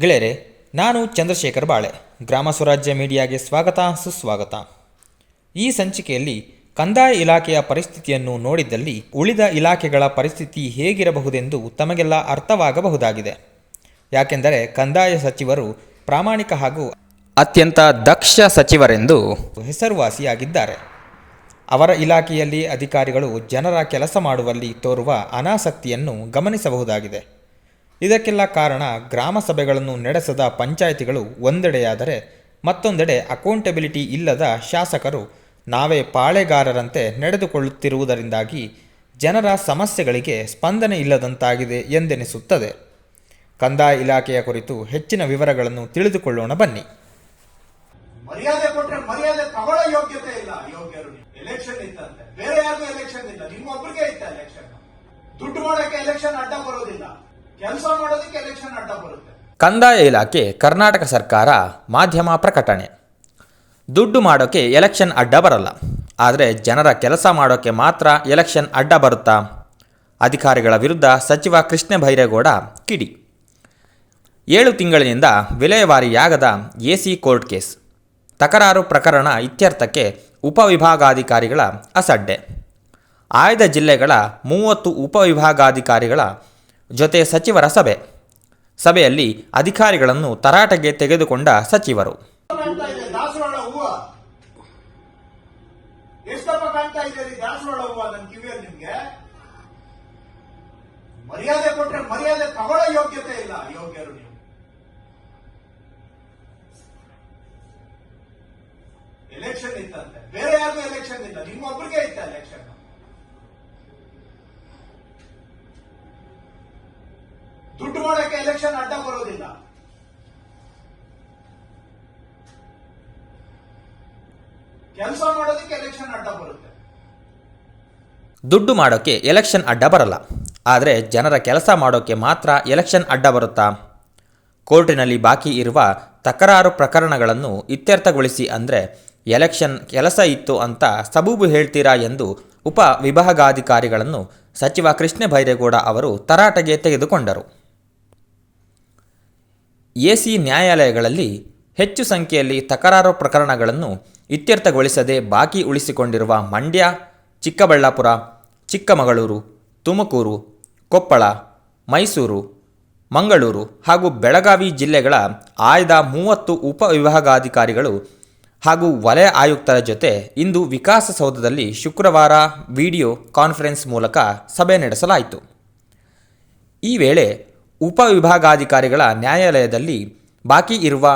ಗೆಳೆಯರೆ, ನಾನು ಚಂದ್ರಶೇಖರ್ ಬಾಳೆ, ಗ್ರಾಮ ಸ್ವರಾಜ್ಯ ಮೀಡಿಯಾಗೆ ಸ್ವಾಗತ, ಸುಸ್ವಾಗತ. ಈ ಸಂಚಿಕೆಯಲ್ಲಿ ಕಂದಾಯ ಇಲಾಖೆಯ ಪರಿಸ್ಥಿತಿಯನ್ನು ನೋಡಿದ್ದಲ್ಲಿ ಉಳಿದ ಇಲಾಖೆಗಳ ಪರಿಸ್ಥಿತಿ ಹೇಗಿರಬಹುದೆಂದು ತಮಗೆಲ್ಲ ಅರ್ಥವಾಗಬಹುದಾಗಿದೆ. ಯಾಕೆಂದರೆ ಕಂದಾಯ ಸಚಿವರು ಪ್ರಾಮಾಣಿಕ ಹಾಗೂ ಅತ್ಯಂತ ದಕ್ಷ ಸಚಿವರೆಂದು ಹೆಸರುವಾಸಿಯಾಗಿದ್ದಾರೆ. ಅವರ ಇಲಾಖೆಯಲ್ಲಿ ಅಧಿಕಾರಿಗಳು ಜನರ ಕೆಲಸ ಮಾಡುವಲ್ಲಿ ತೋರುವ ಅನಾಸಕ್ತಿಯನ್ನು ಗಮನಿಸಬಹುದಾಗಿದೆ. ಇದಕ್ಕೆಲ್ಲ ಕಾರಣ ಗ್ರಾಮ ಸಭೆಗಳನ್ನು ನಡೆಸದ ಪಂಚಾಯಿತಿಗಳು ಒಂದೆಡೆಯಾದರೆ ಮತ್ತೊಂದೆಡೆ ಅಕೌಂಟೆಬಿಲಿಟಿ ಇಲ್ಲದ ಶಾಸಕರು ನಾವೇ ಪಾಳೆಗಾರರಂತೆ ನಡೆದುಕೊಳ್ಳುತ್ತಿರುವುದರಿಂದಾಗಿ ಜನರ ಸಮಸ್ಯೆಗಳಿಗೆ ಸ್ಪಂದನೆ ಇಲ್ಲದಂತಾಗಿದೆ ಎಂದೆನಿಸುತ್ತದೆ. ಕಂದಾಯ ಇಲಾಖೆಯ ಕುರಿತು ಹೆಚ್ಚಿನ ವಿವರಗಳನ್ನು ತಿಳಿದುಕೊಳ್ಳೋಣ ಬನ್ನಿ. ಮರ್ಯಾದೆ ಕೊಟ್ರೆ ಮರ್ಯಾದೆ ತಗೊಳ್ಳೋ ಯೋಗ್ಯತೆ ಇಲ್ಲ. ಯೋಗ್ಯರು ಎಲೆಕ್ಷನ್ ಇತ್ತಂತೆ ಬೇರೆ ಯಾರಿಗೂ ಎಲೆಕ್ಷನ್ ಇಲ್ಲ. ನಿಮ್ಮೊಬ್ಬರಿಗೆ ಇತ್ತ ಎಲೆಕ್ಷನ್ ದುಡ್ಡು ಮಾಡೋಕೆ ಎಲೆಕ್ಷನ್ ಅಡ್ಡ ಬರೋದಿಲ್ಲ. ಕೆಲಸ ಮಾಡೋದಕ್ಕೆ ಎಲೆಕ್ಷನ್ ಅಡ್ಡ ಬರುತ್ತೆ. ಕಂದಾಯ ಇಲಾಖೆ, ಕರ್ನಾಟಕ ಸರ್ಕಾರ ಮಾಧ್ಯಮ ಪ್ರಕಟಣೆ. ದುಡ್ಡು ಮಾಡೋಕ್ಕೆ ಎಲೆಕ್ಷನ್ ಅಡ್ಡ ಬರಲ್ಲ. ಆದರೆ ಜನರ ಕೆಲಸ ಮಾಡೋಕ್ಕೆ ಮಾತ್ರ ಎಲೆಕ್ಷನ್ ಅಡ್ಡ ಬರುತ್ತಾ? ಅಧಿಕಾರಿಗಳ ವಿರುದ್ಧ ಸಚಿವ ಕೃಷ್ಣ ಬೈರೇಗೌಡ ಕಿಡಿ. ಏಳು ತಿಂಗಳಿನಿಂದ ವಿಲೇವಾರಿಯಾಗದ ಎಸಿ ಕೋರ್ಟ್ ಕೇಸ್. ತಕರಾರು ಪ್ರಕರಣ ಇತ್ಯರ್ಥಕ್ಕೆ ಉಪವಿಭಾಗಾಧಿಕಾರಿಗಳ ಅಸಡ್ಡೆ. ಆಯ್ದ ಜಿಲ್ಲೆಗಳ ಮೂವತ್ತು ಉಪವಿಭಾಗಾಧಿಕಾರಿಗಳ ಜೊತೆ ಸಚಿವರ ಸಭೆ. ಸಭೆಯಲ್ಲಿ ಅಧಿಕಾರಿಗಳನ್ನು ತರಾಟೆಗೆ ತೆಗೆದುಕೊಂಡ ಸಚಿವರು. ಮರ್ಯಾದೆ ಕೊಟ್ಟರೆ ಮರ್ಯಾದೆ ತಗೊಳ್ಳೋ ಯೋಗ್ಯತೆ ಇಲ್ಲ, ಯೋಗ್ಯರು ನೀವು. ಎಲೆಕ್ಷನ್ ಇತ್ತಂತೆ. ಬೇರೆ ಯಾರಿಗೂ ಎಲೆಕ್ಷನ್ ಇಲ್ಲ ನಿಮ್ಮೊಬ್ಬರಿಗೆ ಇತ್ತ ಎಲೆಕ್ಷನ್ ಎಲೆಕ್ಷನ್ ಅಡ್ಡ ಬರೋದಿಲ್ಲ. ಕೆಲಸ ಮಾಡೋದಕ್ಕೆ ಎಲೆಕ್ಷನ್ ಅಡ್ಡ ಬರುತ್ತೆ. ದುಡ್ಡು ಮಾಡೋಕ್ಕೆ ಎಲೆಕ್ಷನ್ ಅಡ್ಡ ಬರಲ್ಲ. ಆದರೆ ಜನರ ಕೆಲಸ ಮಾಡೋಕ್ಕೆ ಮಾತ್ರ ಎಲೆಕ್ಷನ್ ಅಡ್ಡ ಬರುತ್ತಾ? ಕೋರ್ಟಿನಲ್ಲಿ ಬಾಕಿ ಇರುವ ತಕರಾರು ಪ್ರಕರಣಗಳನ್ನು ಇತ್ಯರ್ಥಗೊಳಿಸಿ ಅಂದರೆ ಎಲೆಕ್ಷನ್ ಕೆಲಸ ಇತ್ತು ಅಂತ ಸಬೂಬು ಹೇಳ್ತೀರಾ ಎಂದು ಉಪ ವಿಭಾಗಾಧಿಕಾರಿಗಳನ್ನು ಸಚಿವ ಕೃಷ್ಣ ಬೈರೇಗೌಡ ಅವರು ತರಾಟೆಗೆ ತೆಗೆದುಕೊಂಡರು. ಎಸಿ ನ್ಯಾಯಾಲಯಗಳಲ್ಲಿ ಹೆಚ್ಚು ಸಂಖ್ಯೆಯಲ್ಲಿ ತಕರಾರು ಪ್ರಕರಣಗಳನ್ನು ಇತ್ಯರ್ಥಗೊಳಿಸದೆ ಬಾಕಿ ಉಳಿಸಿಕೊಂಡಿರುವ ಮಂಡ್ಯ, ಚಿಕ್ಕಬಳ್ಳಾಪುರ, ಚಿಕ್ಕಮಗಳೂರು, ತುಮಕೂರು, ಕೊಪ್ಪಳ, ಮೈಸೂರು, ಮಂಗಳೂರು ಹಾಗೂ ಬೆಳಗಾವಿ ಜಿಲ್ಲೆಗಳ ಆಯ್ದ ಮೂವತ್ತು ಉಪವಿಭಾಗಾಧಿಕಾರಿಗಳು ಹಾಗೂ ವಲಯ ಆಯುಕ್ತರ ಜೊತೆ ಇಂದು ವಿಕಾಸಸೌಧದಲ್ಲಿ ಶುಕ್ರವಾರ ವಿಡಿಯೋ ಕಾನ್ಫರೆನ್ಸ್ ಮೂಲಕ ಸಭೆ ನಡೆಸಲಾಯಿತು. ಈ ವೇಳೆ ಉಪವಿಭಾಗಾಧಿಕಾರಿಗಳ ನ್ಯಾಯಾಲಯದಲ್ಲಿ ಬಾಕಿ ಇರುವ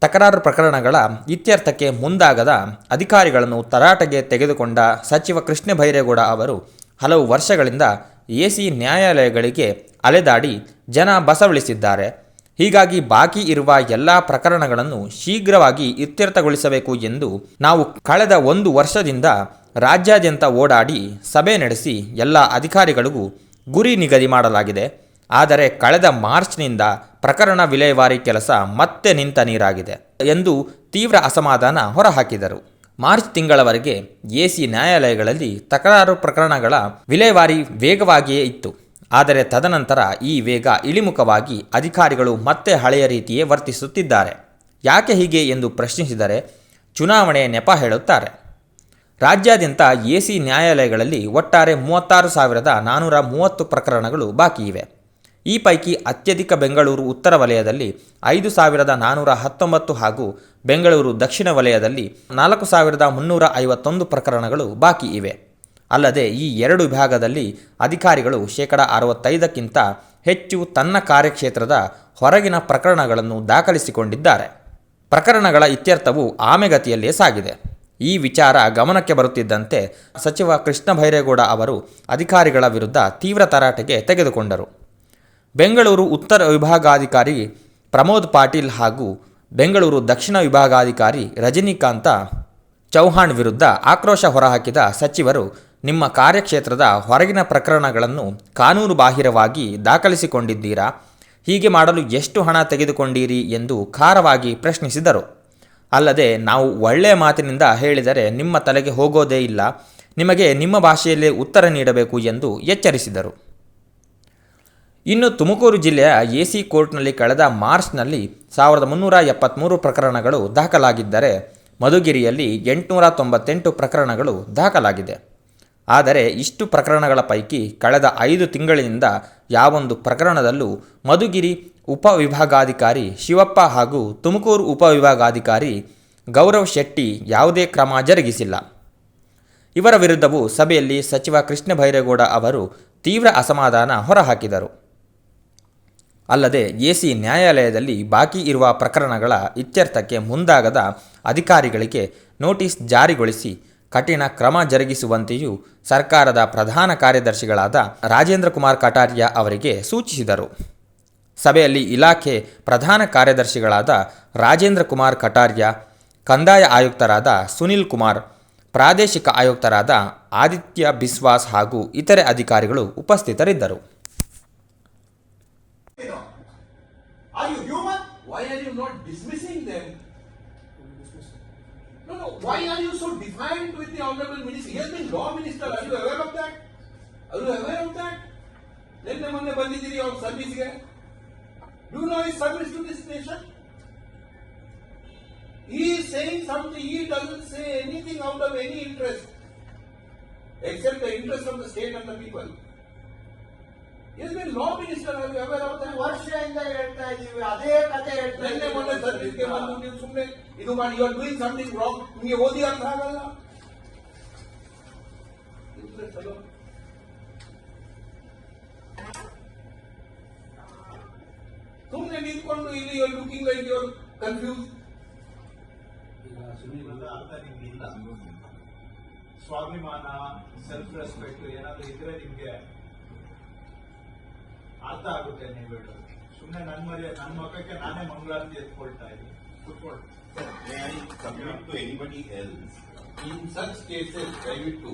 ತಕರಾರು ಪ್ರಕರಣಗಳ ಇತ್ಯರ್ಥಕ್ಕೆ ಮುಂದಾಗದ ಅಧಿಕಾರಿಗಳನ್ನು ತರಾಟೆಗೆ ತೆಗೆದುಕೊಂಡ ಸಚಿವ ಕೃಷ್ಣ ಬೈರೇಗೌಡ ಅವರು ಹಲವು ವರ್ಷಗಳಿಂದ ಎಸಿ ನ್ಯಾಯಾಲಯಗಳಿಗೆ ಅಲೆದಾಡಿ ಜನ ಬಸವಳಿಸಿದ್ದಾರೆ. ಹೀಗಾಗಿ ಬಾಕಿ ಇರುವ ಎಲ್ಲ ಪ್ರಕರಣಗಳನ್ನು ಶೀಘ್ರವಾಗಿ ಇತ್ಯರ್ಥಗೊಳಿಸಬೇಕು ಎಂದು ನಾವು ಕಳೆದ ಒಂದು ವರ್ಷದಿಂದ ರಾಜ್ಯಾದ್ಯಂತ ಓಡಾಡಿ ಸಭೆ ನಡೆಸಿ ಎಲ್ಲ ಅಧಿಕಾರಿಗಳಿಗೂ ಗುರಿ ನಿಗದಿ ಮಾಡಲಾಗಿದೆ. ಆದರೆ ಕಳೆದ ಮಾರ್ಚ್ನಿಂದ ಪ್ರಕರಣ ವಿಲೇವಾರಿ ಕೆಲಸ ಮತ್ತೆ ನಿಂತ ನೀರಾಗಿದೆ ಎಂದು ತೀವ್ರ ಅಸಮಾಧಾನ ಹೊರಹಾಕಿದರು. ಮಾರ್ಚ್ ತಿಂಗಳವರೆಗೆ ಎಸಿ ನ್ಯಾಯಾಲಯಗಳಲ್ಲಿ ತಕರಾರು ಪ್ರಕರಣಗಳ ವಿಲೇವಾರಿ ವೇಗವಾಗಿಯೇ ಇತ್ತು. ಆದರೆ ತದನಂತರ ಈ ವೇಗ ಇಳಿಮುಖವಾಗಿ ಅಧಿಕಾರಿಗಳು ಮತ್ತೆ ಹಳೆಯ ರೀತಿಯೇ ವರ್ತಿಸುತ್ತಿದ್ದಾರೆ. ಯಾಕೆ ಹೀಗೆ ಎಂದು ಪ್ರಶ್ನಿಸಿದರೆ ಚುನಾವಣೆ ನೆಪ ಹೇಳುತ್ತಾರೆ. ರಾಜ್ಯಾದ್ಯಂತ ಎಸಿ ನ್ಯಾಯಾಲಯಗಳಲ್ಲಿ ಒಟ್ಟಾರೆ ಮೂವತ್ತಾರು ಸಾವಿರದ ನಾನ್ನೂರ ಮೂವತ್ತು ಪ್ರಕರಣಗಳು ಬಾಕಿ ಇವೆ. ಈ ಪೈಕಿ ಅತ್ಯಧಿಕ ಬೆಂಗಳೂರು ಉತ್ತರ ವಲಯದಲ್ಲಿ ಐದು ಸಾವಿರದ ನಾನ್ನೂರ ಹತ್ತೊಂಬತ್ತು ಹಾಗೂ ಬೆಂಗಳೂರು ದಕ್ಷಿಣ ವಲಯದಲ್ಲಿ ನಾಲ್ಕು ಸಾವಿರದ ಮುನ್ನೂರ ಐವತ್ತೊಂದು ಪ್ರಕರಣಗಳು ಬಾಕಿ ಇವೆ. ಅಲ್ಲದೆ ಈ ಎರಡು ವಿಭಾಗದಲ್ಲಿ ಅಧಿಕಾರಿಗಳು ಶೇಕಡ ಅರವತ್ತೈದಕ್ಕಿಂತ ಹೆಚ್ಚು ತನ್ನ ಕಾರ್ಯಕ್ಷೇತ್ರದ ಹೊರಗಿನ ಪ್ರಕರಣಗಳನ್ನು ದಾಖಲಿಸಿಕೊಂಡಿದ್ದಾರೆ. ಪ್ರಕರಣಗಳ ಇತ್ಯರ್ಥವು ಆಮೆಗತಿಯಲ್ಲೇ ಸಾಗಿದೆ. ಈ ವಿಚಾರ ಗಮನಕ್ಕೆ ಬರುತ್ತಿದ್ದಂತೆ ಸಚಿವ ಕೃಷ್ಣ ಬೈರೇಗೌಡ ಅವರು ಅಧಿಕಾರಿಗಳ ವಿರುದ್ಧ ತೀವ್ರ ತರಾಟೆಗೆ ತೆಗೆದುಕೊಂಡರು. ಬೆಂಗಳೂರು ಉತ್ತರ ವಿಭಾಗಾಧಿಕಾರಿ ಪ್ರಮೋದ್ ಪಾಟೀಲ್ ಹಾಗೂ ಬೆಂಗಳೂರು ದಕ್ಷಿಣ ವಿಭಾಗಾಧಿಕಾರಿ ರಜನಿಕಾಂತ ಚೌಹಾಣ್ ವಿರುದ್ಧ ಆಕ್ರೋಶ ಹೊರಹಾಕಿದ ಸಚಿವರು ನಿಮ್ಮ ಕಾರ್ಯಕ್ಷೇತ್ರದ ಹೊರಗಿನ ಪ್ರಕರಣಗಳನ್ನು ಕಾನೂನು ಬಾಹಿರವಾಗಿ ದಾಖಲಿಸಿಕೊಂಡಿದ್ದೀರಾ? ಹೀಗೆ ಮಾಡಲು ಎಷ್ಟು ಹಣ ತೆಗೆದುಕೊಂಡಿರಿ ಎಂದು ಖಾರವಾಗಿ ಪ್ರಶ್ನಿಸಿದರು. ಅಲ್ಲದೆ ನಾವು ಒಳ್ಳೆಯ ಮಾತಿನಿಂದ ಹೇಳಿದರೆ ನಿಮ್ಮ ತಲೆಗೆ ಹೋಗೋದೇ ಇಲ್ಲ. ನಿಮಗೆ ನಿಮ್ಮ ಭಾಷೆಯಲ್ಲೇ ಉತ್ತರ ನೀಡಬೇಕು ಎಂದು ಎಚ್ಚರಿಸಿದರು. ಇನ್ನು ತುಮಕೂರು ಜಿಲ್ಲೆಯ ಎಸಿ ಕೋರ್ಟ್ನಲ್ಲಿ ಕಳೆದ ಮಾರ್ಚ್ನಲ್ಲಿ ಸಾವಿರದ ಮುನ್ನೂರ ಎಪ್ಪತ್ತ್ಮೂರು ಪ್ರಕರಣಗಳು ದಾಖಲಾಗಿದ್ದರೆ ಮಧುಗಿರಿಯಲ್ಲಿ ಎಂಟುನೂರ ತೊಂಬತ್ತೆಂಟು ಪ್ರಕರಣಗಳು ದಾಖಲಾಗಿದೆ. ಆದರೆ ಇಷ್ಟು ಪ್ರಕರಣಗಳ ಪೈಕಿ ಕಳೆದ ಐದು ತಿಂಗಳಿನಿಂದ ಯಾವೊಂದು ಪ್ರಕರಣದಲ್ಲೂ ಮಧುಗಿರಿ ಉಪವಿಭಾಗಾಧಿಕಾರಿ ಶಿವಪ್ಪ ಹಾಗೂ ತುಮಕೂರು ಉಪವಿಭಾಗಾಧಿಕಾರಿ ಗೌರವ್ ಶೆಟ್ಟಿ ಯಾವುದೇ ಕ್ರಮ ಜರುಗಿಸಿಲ್ಲ. ಇವರ ವಿರುದ್ಧವೂ ಸಭೆಯಲ್ಲಿ ಸಚಿವ ಕೃಷ್ಣ ಬೈರೇಗೌಡ ಅವರು ತೀವ್ರ ಅಸಮಾಧಾನ ಹೊರಹಾಕಿದರು. ಅಲ್ಲದೆ ಎಸಿ ನ್ಯಾಯಾಲಯದಲ್ಲಿ ಬಾಕಿ ಇರುವ ಪ್ರಕರಣಗಳ ಇತ್ಯರ್ಥಕ್ಕೆ ಮುಂದಾಗದ ಅಧಿಕಾರಿಗಳಿಗೆ ನೋಟಿಸ್ ಜಾರಿಗೊಳಿಸಿ ಕಠಿಣ ಕ್ರಮ ಜರುಗಿಸುವಂತೆಯೂ ಸರ್ಕಾರದ ಪ್ರಧಾನ ಕಾರ್ಯದರ್ಶಿಗಳಾದ ರಾಜೇಂದ್ರ ಕುಮಾರ್ ಕಟಾರಿಯಾ ಅವರಿಗೆ ಸೂಚಿಸಿದರು. ಸಭೆಯಲ್ಲಿ ಇಲಾಖೆ ಪ್ರಧಾನ ಕಾರ್ಯದರ್ಶಿಗಳಾದ ರಾಜೇಂದ್ರ ಕುಮಾರ್ ಕಟಾರಿಯಾ, ಕಂದಾಯ ಆಯುಕ್ತರಾದ ಸುನಿಲ್ ಕುಮಾರ್, ಪ್ರಾದೇಶಿಕ ಆಯುಕ್ತರಾದ ಆದಿತ್ಯ ಬಿಸ್ವಾಸ್ ಹಾಗೂ ಇತರೆ ಅಧಿಕಾರಿಗಳು ಉಪಸ್ಥಿತರಿದ್ದರು. Are you human? Why are you not dismissing them? No, no. Why are you so defiant with the honorable minister? He has been law minister. Are you aware of that? Are you aware of that? ನಿನ್ನೆ ಮೊನ್ನೆ ಬಂದಿದ್ದೀರಿ ಅವ್ರ ಸರ್ವಿಸ್ಗೆ you know is service to this nation He is saying something, he doesn't say anything out of any interest, except the interest of the state and the people. He has been law minister, are you aware of that? ವರ್ಷದಿಂದ ಹೇಳ್ತಾ ಇದೀವಿ ಅದೇ ಕತೆ ಹೇಳ್ತಾ ನಿನ್ನೆ ಮೊನ್ನೆ ಸರ್ವಿಸ್ಗೆ ಬಂದು ಇದ್ದೀವಿ. ನೀವು ಸುಮ್ಮನೆ ಇದು ಮಾಡಿ you are doing something wrong ನಿಮಗೆ ಓದಿ ಅರ್ಥ ಆಗಲ್ಲ ಸುಮ್ಮನೆ ನಿಂತ್ಕೊಂಡು ಇಲ್ಲಿ you looking like you confuse ಇವೆಲ್ಲ ಅರ್ಥ ನಿಮ್ಗೆ ಇಲ್ಲ ಸ್ವಾಭಿಮಾನ ಸೆಲ್ಫ್ ರೆಸ್ಪೆಕ್ಟ್ ಏನಾದ್ರು ಇದ್ರೆ ನಿಮ್ಗೆ ಅರ್ಥ ಆಗುತ್ತೆ ನೀವು ಹೇಳೋದು. ಸುಮ್ಮನೆ ನನ್ನ ಮರ್ಯಾದೆ ನನ್ನ ಮಕ್ಕಕ್ಕೆ ನಾನೇ ಮಂಗಳಾರತಿ ಎತ್ಕೊಳ್ತಾ ಇದ್ದೀನಿ. ಕುತ್ಕೊಳ್ಳಿ. May anybody else? In such cases ದಯವಿಟ್ಟು